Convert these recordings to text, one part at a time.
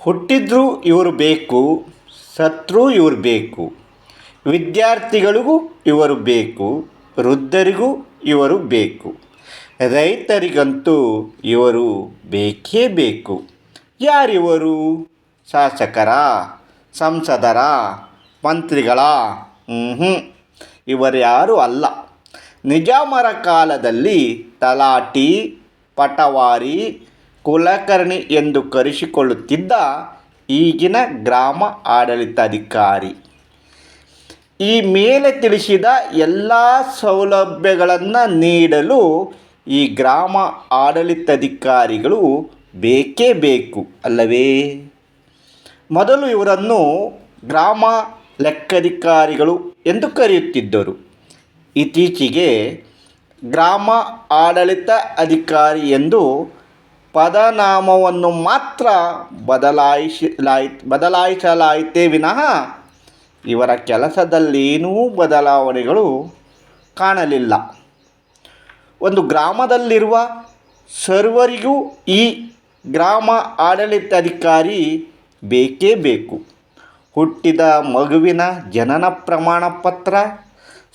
ಹುಟ್ಟಿದ್ರೂ ಇವರು ಬೇಕು, ಸತ್ರೂ ಇವರು ಬೇಕು. ವಿದ್ಯಾರ್ಥಿಗಳಿಗೂ ಇವರು ಬೇಕು, ವೃದ್ಧರಿಗೂ ಇವರು ಬೇಕು. ರೈತರಿಗಂತೂ ಇವರು ಬೇಕೇ ಬೇಕು. ಯಾರಿವರು? ಶಾಸಕರ, ಸಂಸದರ, ಮಂತ್ರಿಗಳ? ಹ್ಞೂ ಇವರ್ಯಾರೂ ಅಲ್ಲ. ನಿಜಾಮರ ಕಾಲದಲ್ಲಿ ತಲಾಟಿ, ಪಟವಾರಿ ಕುಲಕರ್ಣಿ ಎಂದು ಕರೆಸಿಕೊಳ್ಳುತ್ತಿದ್ದ ಈಗಿನ ಗ್ರಾಮ ಆಡಳಿತಾಧಿಕಾರಿ. ಈ ಮೇಲೆ ತಿಳಿಸಿದ ಎಲ್ಲ ಸೌಲಭ್ಯಗಳನ್ನು ನೀಡಲು ಈ ಗ್ರಾಮ ಆಡಳಿತಾಧಿಕಾರಿಗಳು ಬೇಕೇ ಬೇಕು, ಅಲ್ಲವೇ? ಮೊದಲು ಇವರನ್ನು ಗ್ರಾಮ ಲೆಕ್ಕಾಧಿಕಾರಿಗಳು ಎಂದು ಕರೆಯುತ್ತಿದ್ದರು. ಇತ್ತೀಚೆಗೆ ಗ್ರಾಮ ಆಡಳಿತ ಅಧಿಕಾರಿ ಎಂದು ಪದನಾಮವನ್ನು ಮಾತ್ರ ಬದಲಾಯಿಸಲಾಯ್ ಬದಲಾಯಿಸಲಾಯಿತೇ ವಿನಃ ಇವರ ಕೆಲಸದಲ್ಲೇನೂ ಬದಲಾವಣೆಗಳು ಕಾಣಲಿಲ್ಲ. ಒಂದು ಗ್ರಾಮದಲ್ಲಿರುವ ಸರ್ವರಿಗೂ ಈ ಗ್ರಾಮ ಆಡಳಿತಾಧಿಕಾರಿ ಬೇಕೇ ಬೇಕು. ಹುಟ್ಟಿದ ಮಗುವಿನ ಜನನ ಪ್ರಮಾಣ ಪತ್ರ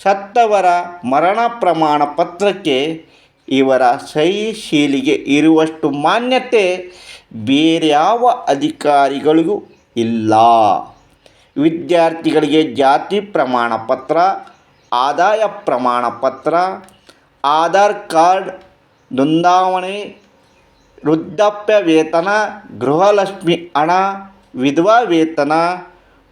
ಸತ್ತವರ ಮರಣ ಪ್ರಮಾಣ ಪತ್ರಕ್ಕೆ ಇವರ ಸಹಿ ಶೀಲಿಗೆ ಇರುವಷ್ಟು ಮಾನ್ಯತೆ ಬೇರ್ಯಾವ ಅಧಿಕಾರಿಗಳಿಗೂ ಇಲ್ಲ. ವಿದ್ಯಾರ್ಥಿಗಳಿಗೆ ಜಾತಿ ಪ್ರಮಾಣ ಪತ್ರ, ಆದಾಯ ಪ್ರಮಾಣ ಪತ್ರ, ಆಧಾರ್ ಕಾರ್ಡ್ ನೋಂದಾವಣೆ, ವೃದ್ಧಾಪ್ಯ ವೇತನ, ಗೃಹಲಕ್ಷ್ಮಿ ಹಣ, ವಿಧವಾ ವೇತನ,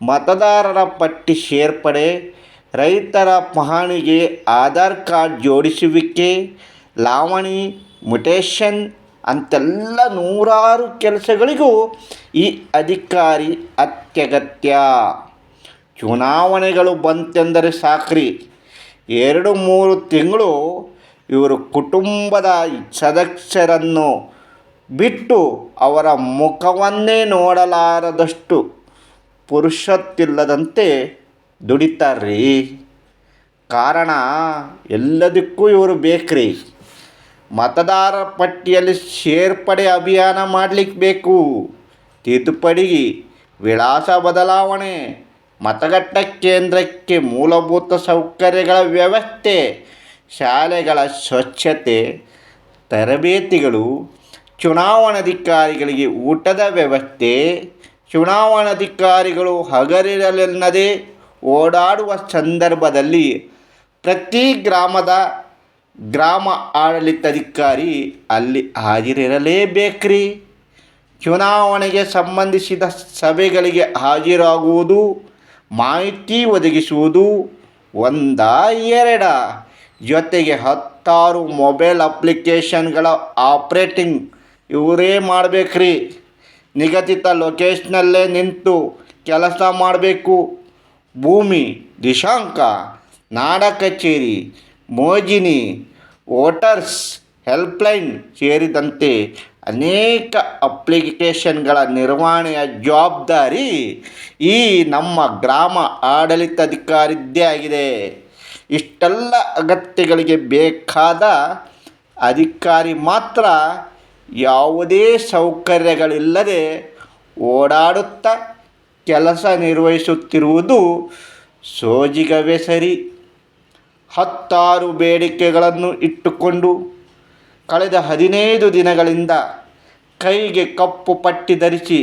ಮತದಾರರ ಪಟ್ಟಿ ಸೇರ್ಪಡೆ, ರೈತರ ಪಹಣಿಗೆ ಆಧಾರ್ ಕಾರ್ಡ್ ಜೋಡಿಸುವಿಕೆ ಲಾವಣಿ ಮ್ಯುಟೇಷನ್ ಅಂತೆಲ್ಲ ನೂರಾರು ಕೆಲಸಗಳಿಗೂ ಈ ಅಧಿಕಾರಿ ಅತ್ಯಗತ್ಯ. ಚುನಾವಣೆಗಳು ಬಂತೆಂದರೆ ಸಾಕ್ರಿ. ಎರಡು ಮೂರು ತಿಂಗಳು ಇವರು ಕುಟುಂಬದ ಸದಸ್ಯರನ್ನು ಬಿಟ್ಟು ಅವರ ಮುಖವನ್ನೇ ನೋಡಲಾರದಷ್ಟು ಪುರುಷತ್ತಿಲ್ಲದಂತೆ ದುಡಿತಾರ್ರಿ. ಕಾರಣ ಎಲ್ಲದಕ್ಕೂ ಇವರು ಬೇಕ್ರಿ. ಮತದಾರ ಪಟ್ಟಿಯಲ್ಲಿ ಸೇರ್ಪಡೆ ಅಭಿಯಾನ ಮಾಡಲಿಕ್ಕೆ ಬೇಕು. ತಿದ್ದುಪಡಿ, ವಿಳಾಸ ಬದಲಾವಣೆ, ಮತಗಟ್ಟ ಕೇಂದ್ರಕ್ಕೆ ಮೂಲಭೂತ ಸೌಕರ್ಯಗಳ ವ್ಯವಸ್ಥೆ, ಶಾಲೆಗಳ ಸ್ವಚ್ಛತೆ, ತರಬೇತಿಗಳು, ಚುನಾವಣಾಧಿಕಾರಿಗಳಿಗೆ ಊಟದ ವ್ಯವಸ್ಥೆ, ಚುನಾವಣಾಧಿಕಾರಿಗಳು ಹಗರಿರಲೆನ್ನದೇ ಓಡಾಡುವ ಸಂದರ್ಭದಲ್ಲಿ ಪ್ರತಿ ಗ್ರಾಮದ ಗ್ರಾಮ ಆಡಳಿತಾಧಿಕಾರಿ ಅಲ್ಲಿ ಹಾಜರಿರಲೇಬೇಕ್ರಿ. ಚುನಾವಣೆಗೆ ಸಂಬಂಧಿಸಿದ ಸಭೆಗಳಿಗೆ ಹಾಜರಾಗುವುದು, ಮಾಹಿತಿ ಒದಗಿಸುವುದು ಒಂದ ಎರಡ. ಜೊತೆಗೆ ಹತ್ತಾರು ಮೊಬೈಲ್ ಅಪ್ಲಿಕೇಶನ್ಗಳ ಆಪ್ರೇಟಿಂಗ್ ಇವರೇ ಮಾಡಬೇಕ್ರಿ. ನಿಗದಿತ ಲೊಕೇಶ್ನಲ್ಲೇ ನಿಂತು ಕೆಲಸ ಮಾಡಬೇಕು. ಭೂಮಿ, ದಿಶಾಂಕ, ನಾಡ ಕಚೇರಿ ಮೋಜಿನಿ, ವೋಟರ್ಸ್, ಹೆಲ್ಪ್ಲೈನ್ ಸೇರಿದಂತೆ ಅನೇಕ ಅಪ್ಲಿಕೇಶನ್ಗಳ ನಿರ್ವಹಣೆಯ ಜವಾಬ್ದಾರಿ ಈ ನಮ್ಮ ಗ್ರಾಮ ಆಡಳಿತಾಧಿಕಾರಿದ್ದೇ ಆಗಿದೆ. ಇಷ್ಟೆಲ್ಲ ಅಗತ್ಯಗಳಿಗೆ ಬೇಕಾದ ಅಧಿಕಾರಿ ಮಾತ್ರ ಯಾವುದೇ ಸೌಕರ್ಯಗಳಿಲ್ಲದೆ ಓಡಾಡುತ್ತಾ ಕೆಲಸ ನಿರ್ವಹಿಸುತ್ತಿರುವುದು ಸೋಜಿಗವೇ ಸರಿ. ಹತ್ತಾರು ಬೇಡಿಕೆಗಳನ್ನು ಇಟ್ಟುಕೊಂಡು ಕಳೆದ ಹದಿನೈದು ದಿನಗಳಿಂದ ಕೈಗೆ ಕಪ್ಪು ಪಟ್ಟಿ ಧರಿಸಿ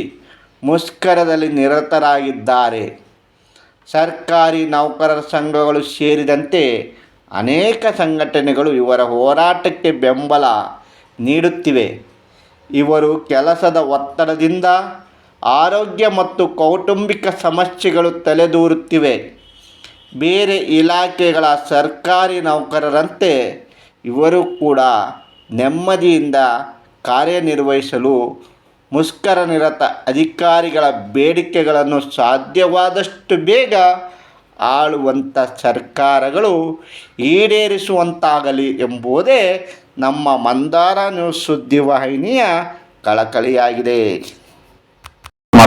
ಮುಷ್ಕರದಲ್ಲಿ ನಿರತರಾಗಿದ್ದಾರೆ. ಸರ್ಕಾರಿ ನೌಕರರ ಸಂಘಗಳು ಸೇರಿದಂತೆ ಅನೇಕ ಸಂಘಟನೆಗಳು ಇವರ ಹೋರಾಟಕ್ಕೆ ಬೆಂಬಲ ನೀಡುತ್ತಿವೆ. ಇವರು ಕೆಲಸದ ಒತ್ತಡದಿಂದ ಆರೋಗ್ಯ ಮತ್ತು ಕೌಟುಂಬಿಕ ಸಮಸ್ಯೆಗಳು ತಲೆದೂರುತ್ತಿವೆ. ಬೇರೆ ಇಲಾಖೆಗಳ ಸರ್ಕಾರಿ ನೌಕರರಂತೆ ಇವರು ಕೂಡ ನೆಮ್ಮದಿಯಿಂದ ಕಾರ್ಯನಿರ್ವಹಿಸಲು ಮುಷ್ಕರ ನಿರತ ಅಧಿಕಾರಿಗಳ ಬೇಡಿಕೆಗಳನ್ನು ಸಾಧ್ಯವಾದಷ್ಟು ಬೇಗ ಆಳುವಂಥ ಸರ್ಕಾರಗಳು ಈಡೇರಿಸುವಂತಾಗಲಿ ಎಂಬುದೇ ನಮ್ಮ ಮಂದಾರ ನ್ಯೂಸ್ ಸುದ್ದಿವಾಹಿನಿಯ ಕಳಕಳಿಯಾಗಿದೆ.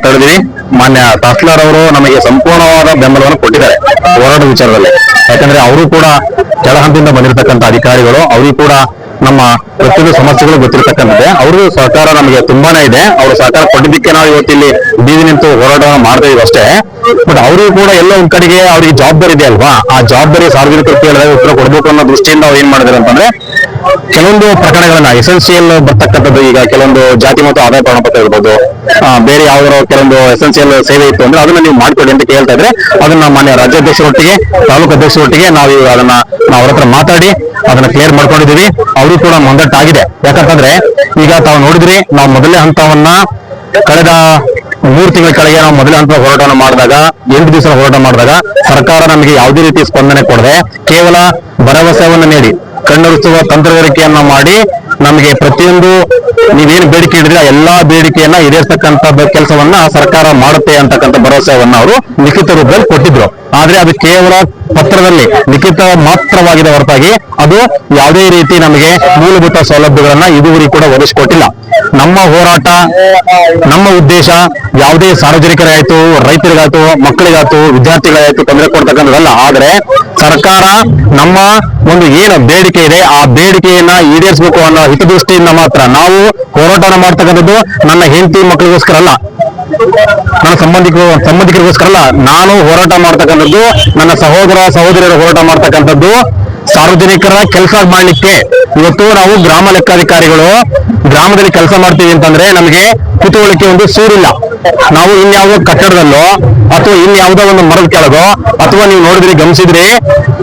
ಮಾತಾಡಿದೀವಿ ಮಾನ್ಯ ತಹಸೀಲ್ದಾರ್ ಅವರು ನಮಗೆ ಸಂಪೂರ್ಣವಾದ ಬೆಂಬಲವನ್ನು ಕೊಟ್ಟಿದ್ದಾರೆ ಹೋರಾಟ ವಿಚಾರದಲ್ಲಿ. ಯಾಕಂದ್ರೆ ಅವರು ಕೂಡ ಕೆಳಹಂತದಿಂದ ಬಂದಿರತಕ್ಕಂತ ಅಧಿಕಾರಿಗಳು ಅವರಿಗೂ ಕೂಡ ನಮ್ಮ ಪ್ರತಿಯೊಂದು ಸಮಸ್ಯೆಗಳು ಗೊತ್ತಿರತಕ್ಕಂಥದ್ದೇ. ಅವರು ಸಹಕಾರ ನಮಗೆ ತುಂಬಾನೇ ಇದೆ. ಅವರು ಸಹಕಾರ ಕೊಟ್ಟಿದ್ದಕ್ಕೆ ನಾವು ಇವತ್ತಿಲ್ಲಿ ಬೀದಿ ನಿಂತು ಹೋರಾಟವನ್ನು ಮಾಡ್ತಾ ಇದೀವಿ ಅಷ್ಟೇ. ಬಟ್ ಅವರಿಗೂ ಕೂಡ ಎಲ್ಲ ಒಂದ್ ಕಡೆಗೆ ಅವ್ರಿಗೆ ಜವಾಬ್ದಾರಿ ಇದೆ ಅಲ್ವಾ? ಆ ಜವಾಬ್ದಾರಿ ಸಾರ್ವಜನಿಕರು ಕೇಳಿದಾಗ ಉತ್ತರ ಕೊಡ್ಬೇಕು ಅನ್ನೋ ದೃಷ್ಟಿಯಿಂದ ಅವ್ರು ಏನ್ ಮಾಡಿದಾರೆ ಅಂತಂದ್ರೆ ಕೆಲವೊಂದು ಪ್ರಕರಣಗಳನ್ನ ಎಸೆನ್ಸಿಯಲ್ ಬರ್ತಕ್ಕಂಥದ್ದು ಈಗ ಕೆಲವೊಂದು ಜಾತಿ ಮತ್ತು ಆದಾಯ ಪ್ರಮಾಣ ಪತ್ರ ಇರ್ಬೋದು ಬೇರೆ ಯಾವ್ದಾರ ಕೆಲವೊಂದು ಎಸೆನ್ಸಿಯಲ್ ಸೇವೆ ಇತ್ತು ಅಂದ್ರೆ ಅದನ್ನ ನೀವು ಮಾಡ್ಕೊಡಿ ಅಂತ ಕೇಳ್ತಾ ಇದ್ರೆ ಅದನ್ನ ಮಾನ್ಯ ರಾಜ್ಯಾಧ್ಯಕ್ಷರೊಟ್ಟಿಗೆ, ತಾಲೂಕು ಅಧ್ಯಕ್ಷರೊಟ್ಟಿಗೆ ನಾವು ಅದನ್ನ ನಾವು ಅವ್ರ ಹತ್ರ ಮಾತಾಡಿ ಅದನ್ನ ಕ್ಲಿಯರ್ ಮಾಡ್ಕೊಂಡಿದೀವಿ ಅವರು ಕೂಡ ಮುಂದಟ್ಟಾಗಿದೆ. ಯಾಕಂತಂದ್ರೆ ಈಗ ತಾವು ನೋಡಿದ್ರಿ, ನಾವು ಮೊದಲೇ ಹಂತವನ್ನ ಕಳೆದ ಮೂರು ತಿಂಗಳ ಕೆಳಗೆ ನಾವು ಮೊದಲ ಹಂತದ ಹೋರಾಟವನ್ನು ಮಾಡಿದಾಗ, ಎಂಟು ದಿವಸ ಹೋರಾಟ ಮಾಡಿದಾಗ ಸರ್ಕಾರ ನಮಗೆ ಯಾವುದೇ ರೀತಿ ಸ್ಪಂದನೆ ಕೊಡದೆ ಕೇವಲ ಭರವಸೆಯನ್ನು ನೀಡಿ ಕಣ್ಣುರಿಸುವ ತಂತ್ರಗಾರಿಕೆಯನ್ನ ಮಾಡಿ ನಮಗೆ ಪ್ರತಿಯೊಂದು ನೀವೇನು ಬೇಡಿಕೆ ಇಡಿದ್ರೆ ಎಲ್ಲಾ ಬೇಡಿಕೆಯನ್ನ ಈಡೇರ್ತಕ್ಕಂತ ಕೆಲಸವನ್ನ ಸರ್ಕಾರ ಮಾಡುತ್ತೆ ಅಂತಕ್ಕಂಥ ಭರವಸೆಯನ್ನ ಅವರು ಲಿಖಿತ ರೂಪದಲ್ಲಿ ಕೊಟ್ಟಿದ್ರು. ಆದ್ರೆ ಅದು ಕೇವಲ ಪತ್ರದಲ್ಲಿ ಲಿಖಿತ ಮಾತ್ರವಾಗಿದೆ ಹೊರತಾಗಿ ಅದು ಯಾವುದೇ ರೀತಿ ನಮಗೆ ಮೂಲಭೂತ ಸೌಲಭ್ಯಗಳನ್ನ ಇದುವರೆಗೂ ಕೂಡ ಒದಗಿಸಿಕೊಟ್ಟಿಲ್ಲ. ನಮ್ಮ ಹೋರಾಟ, ನಮ್ಮ ಉದ್ದೇಶ ಯಾವುದೇ ಸಾರ್ವಜನಿಕರಾಯ್ತು, ರೈತರಿಗಾಯ್ತು, ಮಕ್ಕಳಿಗಾಯ್ತು, ವಿದ್ಯಾರ್ಥಿಗಳಾಯ್ತು ತೊಂದರೆ ಕೊಡ್ತಕ್ಕಂಥದ್ದಲ್ಲ. ಆದ್ರೆ ಸರ್ಕಾರ ನಮ್ಮ ಒಂದು ಏನು ಬೇಡಿಕೆ ಇದೆ, ಆ ಬೇಡಿಕೆಯನ್ನ ಈಡೇರಿಸಬೇಕು ಅನ್ನೋ ಹಿತದೃಷ್ಟಿಯಿಂದ ಮಾತ್ರ ನಾವು ಹೋರಾಟನ ಮಾಡ್ತಕ್ಕಂಥದ್ದು ನನ್ನ ಹೆಂಡತಿ ಮಕ್ಕಳಿಗೋಸ್ಕರ ಅಲ್ಲ. ನನ್ನ ಸಂಬಂಧಿಕರು ಸಂಬಂಧಿಕರಿಗೋಸ್ಕರ ಅಲ್ಲ ನಾನು ಹೋರಾಟ ಮಾಡ್ತಕ್ಕಂಥದ್ದು, ನನ್ನ ಸಹೋದರ, ಸಹೋದರಿಯರು ಹೋರಾಟ ಮಾಡ್ತಕ್ಕಂಥದ್ದು ಸಾರ್ವಜನಿಕರ ಕೆಲಸ ಮಾಡ್ಲಿಕ್ಕೆ. ಇವತ್ತು ನಾವು ಗ್ರಾಮ ಲೆಕ್ಕಾಧಿಕಾರಿಗಳು ಗ್ರಾಮದಲ್ಲಿ ಕೆಲಸ ಮಾಡ್ತೀವಿ ಅಂತಂದ್ರೆ ನಮಗೆ ಕುತೂಹಲಕ್ಕೆ ಒಂದು ಸೂರಿಲ್ಲ. ನಾವು ಇನ್ಯಾವುದೋ ಕಟ್ಟಡದಲ್ಲೋ ಅಥವಾ ಇನ್ಯಾವುದೋ ಒಂದು ಮರದ ಕೆಳಗೋ ಅಥವಾ ನೀವು ನೋಡಿದ್ರಿ ಗಮನಿಸಿದ್ರಿ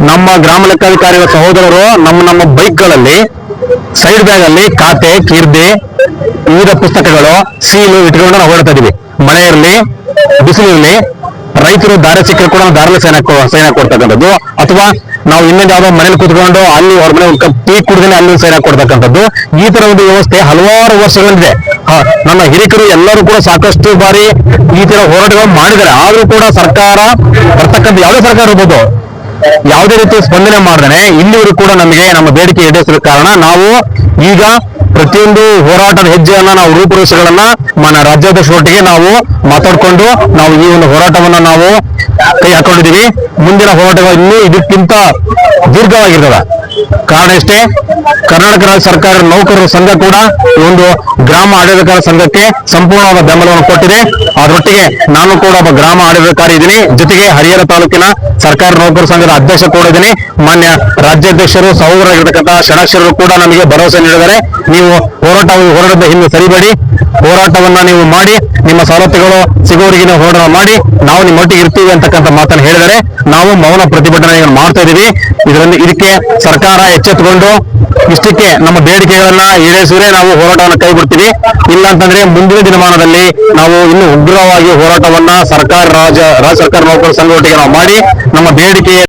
ನಮ್ಮ ಗ್ರಾಮ ಲೆಕ್ಕಾಧಿಕಾರಿಗಳ ಸಹೋದರರು ನಮ್ಮ ನಮ್ಮ ಬೈಕ್ಗಳಲ್ಲಿ ಸೈಡ್ ಬ್ಯಾಗ್ ಅಲ್ಲಿ ಖಾತೆ, ಕೀರ್ತಿ, ವಿವಿಧ ಪುಸ್ತಕಗಳು, ಸೀಲು ಇಟ್ಕೊಂಡು ನಾವು ಓಡ್ತಾ ಇದೀವಿ ಮಳೆ ಇರಲಿ, ಬಿಸಿಲು ಇರಲಿ, ರೈತರು ದಾರ ಸಿಕ್ಕರೆ ಕೂಡ ದಾರಲ್ಲಿ ದಾರಿ ಸೈನ್ ಸೈನ್ ಹಾಕೊಡ್ತಕ್ಕಂಥದ್ದು ಅಥವಾ ನಾವು ಇನ್ನೊಂದು ಯಾವ್ದೋ ಮನೇಲಿ ಕುತ್ಕೊಂಡು ಅಲ್ಲಿ ಅವ್ರ ಮನೆ ಒಂದು ಟೀ ಕುಡಿದ್ರೆ ಅಲ್ಲಿ ಸೈನ್ ಕೊಡ್ತಕ್ಕಂಥದ್ದು. ಈ ತರ ಒಂದು ವ್ಯವಸ್ಥೆ ಹಲವಾರು ವರ್ಷಗಳಿದೆ ನಮ್ಮ ಹಿರಿಕರು ಎಲ್ಲರೂ ಕೂಡ ಸಾಕಷ್ಟು ಬಾರಿ ಈ ತರ ಹೋರಾಟಗಳು ಮಾಡಿದ್ದಾರೆ. ಆದ್ರೂ ಕೂಡ ಸರ್ಕಾರ ಬರ್ತಕ್ಕಂಥ ಯಾವುದೇ ಸರ್ಕಾರ ಇರ್ಬೋದು, ಯಾವುದೇ ರೀತಿ ಸ್ಪಂದನೆ ಮಾಡ್ದೇನೆ ಇಲ್ಲಿವರು ಕೂಡ ನಮಗೆ ನಮ್ಮ ಬೇಡಿಕೆ ಈಡೇರಿಸಿದ ಕಾರಣ ನಾವು ಈಗ ಪ್ರತಿಯೊಂದು ಹೋರಾಟದ ಹೆಜ್ಜೆಯನ್ನ ನಾವು ರೂಪುರೇಷೆಗಳನ್ನ, ಮಾನ್ಯ ರಾಜ್ಯಾಧ್ಯಕ್ಷರೊಟ್ಟಿಗೆ ನಾವು ಮಾತಾಡ್ಕೊಂಡು ನಾವು ಈ ಒಂದು ಹೋರಾಟವನ್ನ ನಾವು ಕೈ ಹಾಕೊಂಡಿದೀವಿ ಮುಂದಿನ ಹೋರಾಟಗಳು ಇನ್ನೂ ಇದಕ್ಕಿಂತ ದೀರ್ಘವಾಗಿರ್ತದೆ ಕಾರಣ ಇಷ್ಟೇ, ಕರ್ನಾಟಕ ರಾಜ್ಯ ಸರ್ಕಾರ ನೌಕರರ ಸಂಘ ಕೂಡ ಈ ಒಂದು ಗ್ರಾಮ ಆಡಳಿತಕಾರ ಸಂಘಕ್ಕೆ ಸಂಪೂರ್ಣವಾದ ಬೆಂಬಲವನ್ನು ಕೊಟ್ಟಿದೆ. ಅದರೊಟ್ಟಿಗೆ ನಾನು ಕೂಡ ಒಬ್ಬ ಗ್ರಾಮ ಆಡಳಿತಕಾರಿ ಇದ್ದೀನಿ. ಜೊತೆಗೆ ಹರಿಹರ ತಾಲೂಕಿನ ಸರ್ಕಾರ ನೌಕರ ಸಂಘದ ಅಧ್ಯಕ್ಷ ಕೂಡ ಇದ್ದೀನಿ. ಮಾನ್ಯ ರಾಜ್ಯಾಧ್ಯಕ್ಷರು, ಸಹೋದರರಾಗಿರ್ತಕ್ಕಂತಹ ಷಡಾಕ್ಷರರು ಕೂಡ ನಮಗೆ ಭರವಸೆ ನೀಡಿದ್ದಾರೆ. ನೀವು ಹೋರಾಟ ಹೋರಾಟದ ಹಿಂದೆ ಸರಿಬೇಡಿ. ಹೋರಾಟವನ್ನ ನೀವು ಮಾಡಿ, ನಿಮ್ಮ ಸವಲತ್ತುಗಳು ಸಿಗೋರಿಗೆ ನೀವು ಹೋರಾಟ ಮಾಡಿ, ನಾವು ನಿಮ್ಮೊಟ್ಟಿಗೆ ಇರ್ತೀವಿ ಅಂತಕ್ಕಂಥ ಮಾತನ್ನು ಹೇಳಿದರೆ ನಾವು ಮೌನ ಪ್ರತಿಭಟನೆಯನ್ನು ಮಾಡ್ತಾ ಇದೀವಿ ಇದರಲ್ಲಿ ಇದಕ್ಕೆ ಸರ್ಕಾರ ಎಚ್ಚೆತ್ತುಕೊಂಡು, ಇಷ್ಟಕ್ಕೆ ನಮ್ಮ ಬೇಡಿಕೆಗಳನ್ನ ಈಡೇರಿಸಿದ್ರೆ ನಾವು ಹೋರಾಟವನ್ನು ಕೈ ಬಿಡ್ತೀವಿ ಇಲ್ಲ ಅಂತಂದ್ರೆ ಮುಂದಿನ ದಿನಮಾನದಲ್ಲಿ ನಾವು ಇನ್ನು ಉಗ್ರವಾಗಿ ಹೋರಾಟವನ್ನ ಸರ್ಕಾರ, ರಾಜ್ಯ ರಾಜ್ಯ ಸರ್ಕಾರ ನೌಕರ ಸಂಘ ನಾವು ಮಾಡಿ, ನಮ್ಮ ಬೇಡಿಕೆ